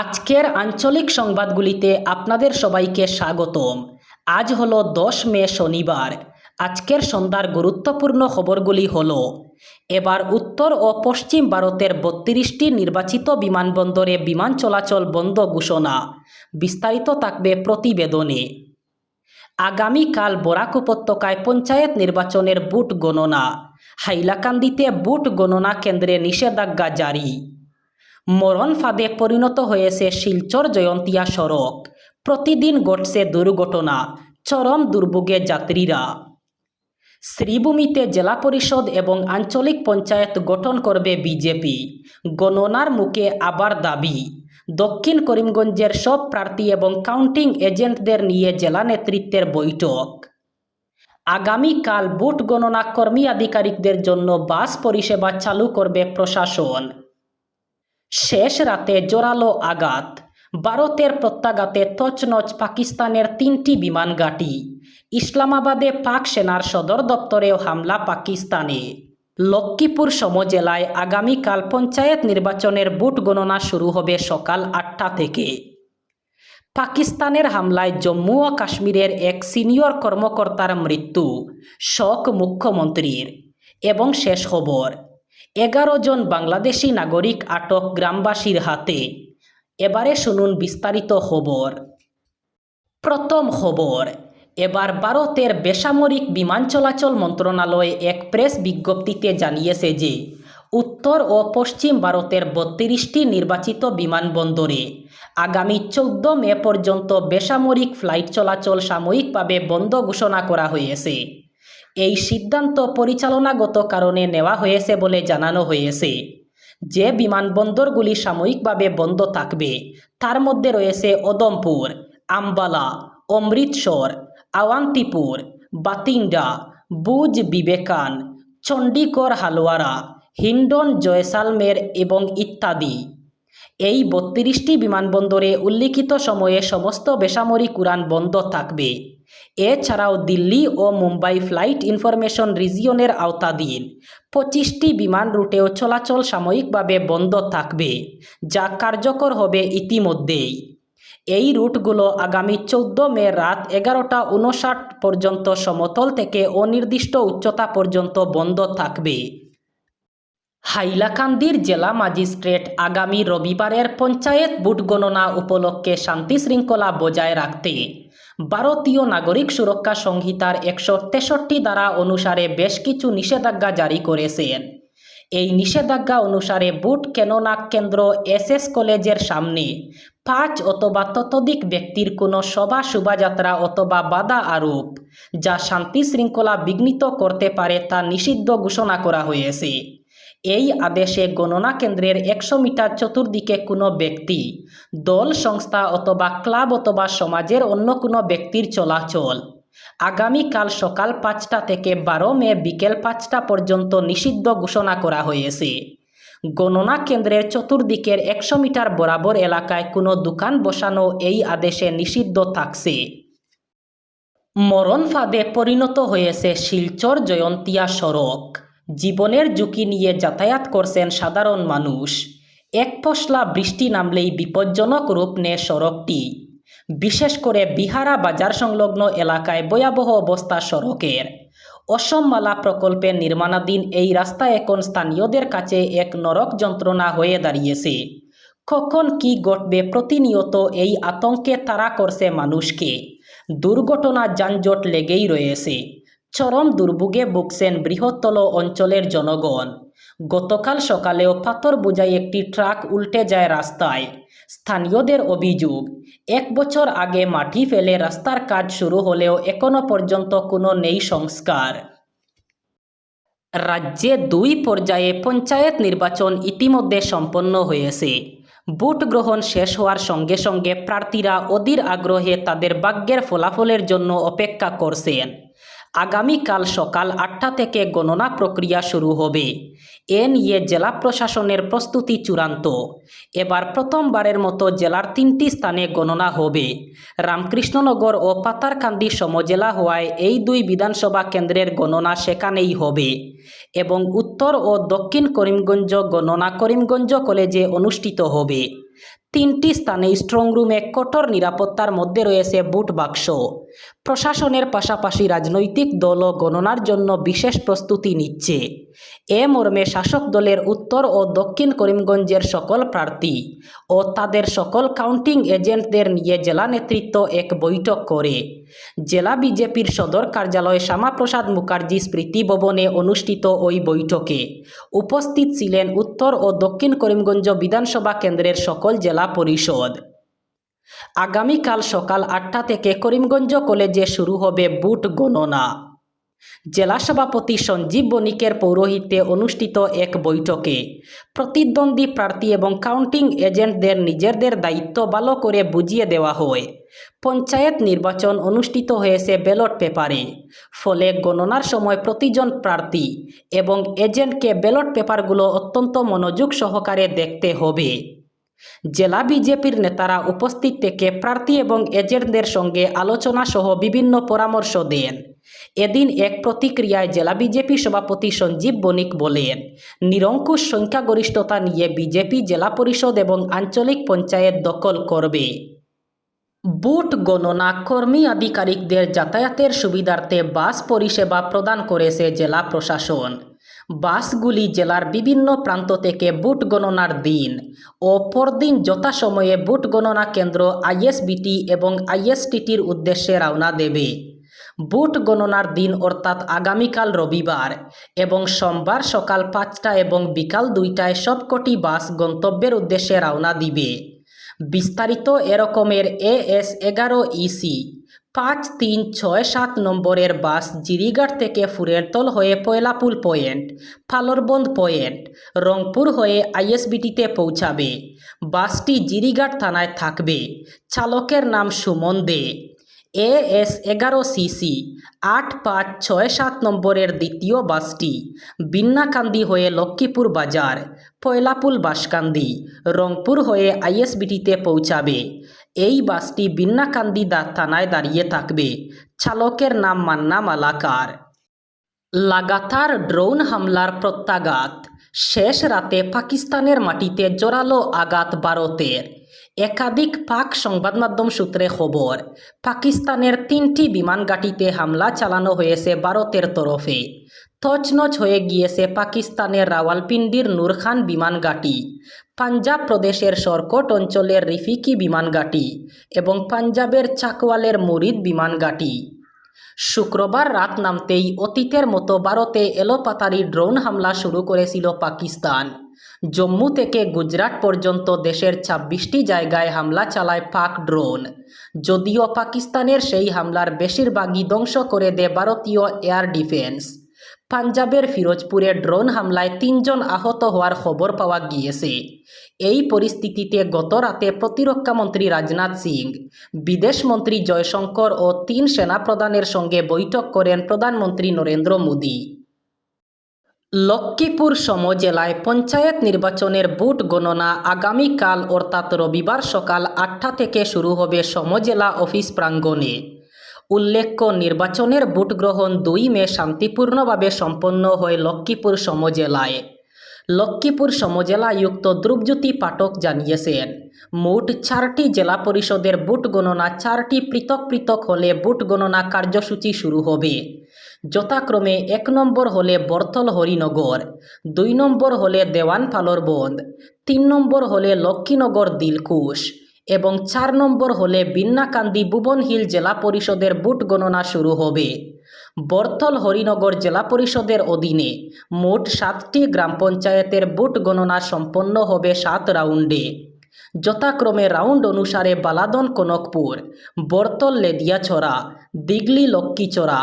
আজকের আঞ্চলিক সংবাদগুলিতে আপনাদের সবাইকে স্বাগতম। আজ হলো দশ মে শনিবার। আজকের সন্ধ্যার গুরুত্বপূর্ণ খবরগুলি হল, এবার উত্তর ও পশ্চিম ভারতের বত্রিশটি নির্বাচিত বিমানবন্দরে বিমান চলাচল বন্ধ ঘোষণা, বিস্তারিত থাকবে প্রতিবেদনে। আগামীকাল বরাক উপত্যকায় পঞ্চায়েত নির্বাচনের বুট গণনা, হাইলাকান্দিতে বুট গণনা কেন্দ্রে নিষেধাজ্ঞা জারি। মরণ ফাঁদে পরিণত হয়েছে শিলচর জয়ন্তিয়া সড়ক। প্রতিদিন ঘটছে দুর্ঘটনা, চরম দুর্ভোগে যাত্রীরা। শ্রীভূমিতে জেলা পরিষদ এবং আঞ্চলিক পঞ্চায়েত গঠন করবে বিজেপি। গণনার মুখে আবার দাবি, দক্ষিণ করিমগঞ্জের সব প্রার্থী এবং কাউন্টিং এজেন্টদের নিয়ে জেলা নেতৃত্বের বৈঠক। আগামীকাল বুট গণনা কর্মী আধিকারিকদের জন্য বাস পরিষেবা চালু করবে প্রশাসন। শেষ রাতে জোরালো আঘাত। ভারতের প্রত্যাঘাতে তছনছ পাকিস্তানের তিনটি বিমান ঘাঁটি। ইসলামাবাদে পাক সেনার সদর দপ্তরেও হামলা পাকিস্তানে। লক্ষ্মীপুর সমজেলায় আগামীকাল পঞ্চায়েত নির্বাচনের বুট গণনা শুরু হবে সকাল আটটা থেকে। পাকিস্তানের হামলায় জম্মু ও কাশ্মীরের এক সিনিয়র কর্মকর্তার মৃত্যু, শক মুখ্যমন্ত্রীর। এবং শেষ খবর এগারো জন বাংলাদেশি নাগরিক আটক গ্রামবাসীর হাতে। এবারে শুনুন বিস্তারিত খবর। প্রথম খবর, এবার ভারতের বেসামরিক বিমান চলাচল মন্ত্রণালয় এক প্রেস বিজ্ঞপ্তিতে জানিয়েছে যে, উত্তর ও পশ্চিম ভারতের বত্রিশটি নির্বাচিত বিমানবন্দরে আগামী চৌদ্দ মে পর্যন্ত বেসামরিক ফ্লাইট চলাচল সাময়িকভাবে বন্ধ ঘোষণা করা হয়েছে। এই সিদ্ধান্ত পরিচালনাগত কারণে নেওয়া হয়েছে বলে জানানো হয়েছে। যে বিমানবন্দরগুলি সাময়িকভাবে বন্ধ থাকবে, তার মধ্যে রয়েছে ওদমপুর আম্বালা, অমৃতসর, আওয়ান্তিপুর, বাতিন্ডা, বুজ বিবেকান, চণ্ডীগড় হালওয়ারা হিন্ডন, জয়সালমের এবং ইত্যাদি। এই বত্রিশটি বিমানবন্দরে উল্লিখিত সময়ে সমস্ত বেসামরিক উড়ান বন্ধ থাকবে। এছাড়াও দিল্লি ও মুম্বাই ফ্লাইট ইনফরমেশন রিজিয়নের আওতাধীন। পঁচিশটি বিমান রুটেও চলাচল সাময়িকভাবে বন্ধ থাকবে, যা কার্যকর হবে ইতিমধ্যেই। এই রুটগুলো আগামী চৌদ্দ মে রাত এগারোটা উনষাট পর্যন্ত সমতল থেকে অনির্দিষ্ট উচ্চতা পর্যন্ত বন্ধ থাকবে। হাইলাকান্দির জেলা ম্যাজিস্ট্রেট আগামী রবিবারের পঞ্চায়েত বুট গণনা উপলক্ষে শান্তি শৃঙ্খলা বজায় রাখতে ভারতীয় নাগরিক সুরক্ষা সংহিতার একশো তেষট্টি ধারা অনুসারে বেশ কিছু নিষেধাজ্ঞা জারি করেছেন এই নিষেধাজ্ঞা অনুসারে বুট কেননা কেন্দ্র, এস এস কলেজের সামনে পাঁচ অথবা ততোধিক ব্যক্তির কোনো সভা, শোভাযাত্রা অথবা বাধা আরোপ, যা শান্তি শৃঙ্খলা বিঘ্নিত করতে পারে তা নিষিদ্ধ ঘোষণা করা হয়েছে। এই আদেশে গণনা কেন্দ্রের একশো মিটার চতুর্দিকে কোনো ব্যক্তি, দল, সংস্থা অথবা ক্লাব অথবা সমাজের অন্য কোনো ব্যক্তির চলাচল। আগামীকাল সকাল পাঁচটা থেকে বারো মে বিকেল পাঁচটা পর্যন্ত নিষিদ্ধ ঘোষণা করা হয়েছে। গণনা কেন্দ্রের চতুর্দিকের একশো মিটার বরাবর এলাকায় কোনো দোকান বসানো এই আদেশে নিষিদ্ধ থাকছে। মরণ ফাঁদে পরিণত হয়েছে শিলচর জয়ন্তিয়া সড়ক। জীবনের ঝুঁকি নিয়ে যাতায়াত করছেন সাধারণ মানুষ। এক পশলা বৃষ্টি নামলেই বিপজ্জনক রূপ নেয় সড়কটি। বিশেষ করে বিহারা বাজার সংলগ্ন এলাকায় ভয়াবহ অবস্থা সড়কের। অসমমালা প্রকল্পে নির্মাণাধীন এই রাস্তা এখন স্থানীয়দের কাছে এক নরক যন্ত্রণা হয়ে দাঁড়িয়েছে। কখন কি ঘটবে প্রতিনিয়ত এই আতঙ্কে তাড়া করছে মানুষকে। দুর্ঘটনা যানজট লেগেই রয়েছে। চরম দুর্ভোগে ভুগছেন বৃহত্তল অঞ্চলের জনগণ। গতকাল সকালেও পাথর বোঝাই একটি ট্রাক উল্টে যায় রাস্তায়। স্থানীয়দের অভিযোগ, এক বছর আগে মাটি ফেলে রাস্তার কাজ শুরু হলেও এখনও পর্যন্ত কোনো নেই সংস্কার। রাজ্যে দুই পর্যায়ে পঞ্চায়েত নির্বাচন ইতিমধ্যে সম্পন্ন হয়েছে। ভোট গ্রহণ শেষ হওয়ার সঙ্গে সঙ্গে প্রার্থীরা অধীর আগ্রহে তাদের ভাগ্যের ফলাফলের জন্য অপেক্ষা করছেন। আগামীকাল সকাল আটটা থেকে গণনা প্রক্রিয়া শুরু হবে। এ নিয়ে জেলা প্রশাসনের প্রস্তুতি চূড়ান্ত। এবার প্রথমবারের মতো জেলার তিনটি স্থানে গণনা হবে। রামকৃষ্ণনগর ও পাতারকান্দি সমজেলা হওয়ায় এই দুই বিধানসভা কেন্দ্রের গণনা সেখানেই হবে এবং উত্তর ও দক্ষিণ করিমগঞ্জ গণনা করিমগঞ্জ কলেজে অনুষ্ঠিত হবে। তিনটি স্থানে স্ট্রংরুমে কঠোর নিরাপত্তার মধ্যে রয়েছে বুট বাক্স। প্রশাসনের পাশাপাশি রাজনৈতিক দলও গণনার জন্য বিশেষ প্রস্তুতি নিচ্ছে। এ মর্মে শাসক দলের উত্তর ও দক্ষিণ করিমগঞ্জের সকল প্রার্থী ও তাদের সকল কাউন্টিং এজেন্টদের নিয়ে জেলা নেতৃত্ব এক বৈঠক করে। জেলা বিজেপির সদর কার্যালয় শ্যামাপ্রসাদ মুখার্জি স্মৃতি ভবনে অনুষ্ঠিত ওই বৈঠকে উপস্থিত ছিলেন উত্তর ও দক্ষিণ করিমগঞ্জ বিধানসভা কেন্দ্রের সকল জেলা পরিষদ। আগামীকাল সকাল আটটা থেকে করিমগঞ্জ কলেজে শুরু হবে বুট গণনা। জেলা সভাপতি সঞ্জীব বণিকের পৌরোহিত্যে অনুষ্ঠিত এক বৈঠকে প্রতিদ্বন্দ্বী প্রার্থী এবং কাউন্টিং এজেন্টদের নিজেদের দায়িত্ব ভালো করে বুঝিয়ে দেওয়া হয়। পঞ্চায়েত নির্বাচন অনুষ্ঠিত হয়েছে ব্যালট পেপারে। ফলে গণনার সময় প্রতিজন প্রার্থী এবং এজেন্টকে ব্যালট পেপারগুলো অত্যন্ত মনোযোগ সহকারে দেখতে হবে। জেলা বিজেপির নেতারা উপস্থিত থেকে প্রার্থী এবং এজেন্টদের সঙ্গে আলোচনা সহ বিভিন্ন পরামর্শ দেন। এদিন এক প্রতিক্রিয়ায় জেলা বিজেপি সভাপতি সঞ্জীব বণিক বলেন, নিরঙ্কুশ সংখ্যাগরিষ্ঠতা নিয়ে বিজেপি জেলা পরিষদ এবং আঞ্চলিক পঞ্চায়েত দখল করবে। বুট গণনা কর্মী আধিকারিকদের যাতায়াতের সুবিধার্থে বাস পরিষেবা প্রদান করেছে জেলা প্রশাসন। বাসগুলি জেলার বিভিন্ন প্রান্ত থেকে বুট গণনার দিন ও পরদিন যথাসময়ে বুট গণনা কেন্দ্র আইএসবিটি এবং আইএসটিটির উদ্দেশ্যে রওনা দেবে। বুট গণনার দিন অর্থাৎ আগামীকাল রবিবার এবং সোমবার সকাল পাঁচটা এবং বিকাল দুইটায় সবকটি বাস গন্তব্যের উদ্দেশ্যে রওনা দিবে। বিস্তারিত এরকমের এ এস এগারো ইসি পাঁচ তিন ছয় সাত নম্বরের বাস জিরিঘাট থেকে ফুরেরতল হয়ে পয়লাপুল পয়েন্ট, ফালরবন্দ পয়েন্ট, রংপুর হয়ে আইএসবিটিতে পৌঁছাবে। বাসটি জিরিঘাট থানায় থাকবে। চালকের নাম সুমন দে। এ এস এগারো সিসি, আট পাঁচ ছয় সাত নম্বরের দ্বিতীয় বাসটি, বিন্নাকান্দি হয়ে লক্ষ্মীপুর বাজার, পয়লাপুল বাসকান্দি, রংপুর হয়ে আইএসবিটিতে পৌঁছাবে। এই বাসটি বিন্নাকান্দি থানায় দাঁড়িয়ে থাকবে। চালকের নাম মান্না মালাকার। লাগাতার ড্রোন হামলার প্রত্যাঘাত। শেষ রাতে পাকিস্তানের মাটিতে জোরালো আঘাত ভারতের। একাধিক পাক সংবাদ মাধ্যম সূত্রে খবর, পাকিস্তানের তিনটি বিমান ঘাঁটিতে হামলা চালানো হয়েছে ভারতের তরফে। তছনছ হয়ে গিয়েছে পাকিস্তানের রাওয়ালপিন্ডির নুরখান বিমান ঘাঁটি, পাঞ্জাব প্রদেশের সরকট অঞ্চলের রিফিকি বিমান ঘাঁটি এবং পাঞ্জাবের চাকওয়ালের মুরিদ বিমান ঘাঁটি। শুক্রবার রাত নামতেই অতীতের মতো ভারতে এলোপাতারি ড্রোন হামলা শুরু করেছিল পাকিস্তান। জম্মু থেকে গুজরাট পর্যন্ত দেশের ছাব্বিশটি জায়গায় হামলা চালায় পাক ড্রোন। যদিও পাকিস্তানের সেই হামলার বেশিরভাগই ধ্বংস করে দেয় ভারতীয় এয়ার ডিফেন্স। পাঞ্জাবের ফিরোজপুরে ড্রোন হামলায় তিনজন আহত হওয়ার খবর পাওয়া গিয়েছে। এই পরিস্থিতিতে গত রাতে প্রতিরক্ষামন্ত্রী রাজনাথ সিং বিদেশমন্ত্রী জয়শঙ্কর ও তিন সেনা সেনাপ্রধানের সঙ্গে বৈঠক করেন প্রধানমন্ত্রী নরেন্দ্র মোদী। লক্ষ্মীপুর সমজেলায় পঞ্চায়েত নির্বাচনের বুট গণনা আগামীকাল অর্থাৎ রবিবার সকাল আটটা থেকে শুরু হবে সমজেলা অফিস প্রাঙ্গণে। উল্লেখ্য, নির্বাচনের ভোট গ্রহণ দুই মে শান্তিপূর্ণভাবে সম্পন্ন হয় লক্ষ্মীপুর সমজেলায়। লক্ষ্মীপুর সমজেলা আয়ুক্ত ধ্রুবজ্যোতি পাঠক জানিয়েছেন, মোট চারটি জেলা পরিষদের ভোট গণনা চারটি পৃথক পৃথক হলে ভোট গণনা কার্যসূচি শুরু হবে। যথাক্রমে এক নম্বর হলে বর্তল হরিনগর, দুই নম্বর হলে দেওয়ান ফালরবন্দ তিন নম্বর হলে লক্ষ্মীনগর দিলকুশ এবং চার নম্বর হলে বিন্নাকান্দি ভুবনহিল জেলা পরিষদের বুট গণনা শুরু হবে। বর্তল হরিনগর জেলা পরিষদের অধীনে মোট সাতটি গ্রাম পঞ্চায়েতের বুট গণনা সম্পন্ন হবে সাত রাউন্ডে। যথাক্রমে রাউন্ড অনুসারে বালাদন কনকপুর, বর্তল লেদিয়াছড়া, দিগলি লক্ষ্মীচড়া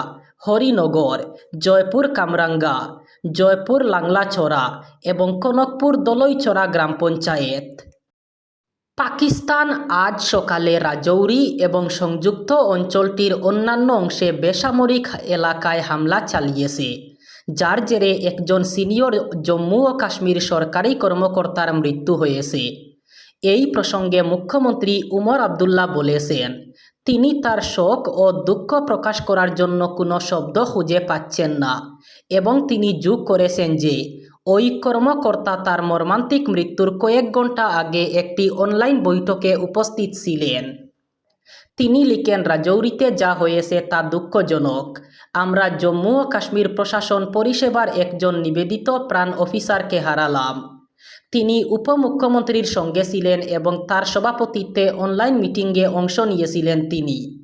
হরিনগর, জয়পুর কামরাঙ্গা, জয়পুর লাংলাছড়া এবং কনকপুর দলইছড়া গ্রাম পঞ্চায়েত। পাকিস্তান আজ সকালে রাজৌরি এবং সংযুক্ত অঞ্চলটির অন্যান্য অংশে বেসামরিক এলাকায় হামলা চালিয়েছে, যার জেরে একজন সিনিয়র জম্মু ও কাশ্মীর সরকারি কর্মকর্তার মৃত্যু হয়েছে। এই প্রসঙ্গে মুখ্যমন্ত্রী উমর আবদুল্লাহ বলেছেন, তিনি তার শোক ও দুঃখ প্রকাশ করার জন্য কোনো শব্দ খুঁজে পাচ্ছেন না এবং তিনি যোগ করেছেন যে ওই কর্মকর্তা তার মর্মান্তিক মৃত্যুর কয়েক ঘণ্টা আগে একটি অনলাইন বৈঠকে উপস্থিত ছিলেন। তিনি লিখেন, রাজৌরিতে যা হয়েছে তা দুঃখজনক। আমরা জম্মু ও কাশ্মীর প্রশাসন পরিষেবার একজন নিবেদিত প্রাণ অফিসারকে হারালাম। তিনি উপমুখ্যমন্ত্রীর সঙ্গে ছিলেন এবং তার সভাপতিত্বে অনলাইন মিটিংয়ে অংশ নিয়েছিলেন তিনি।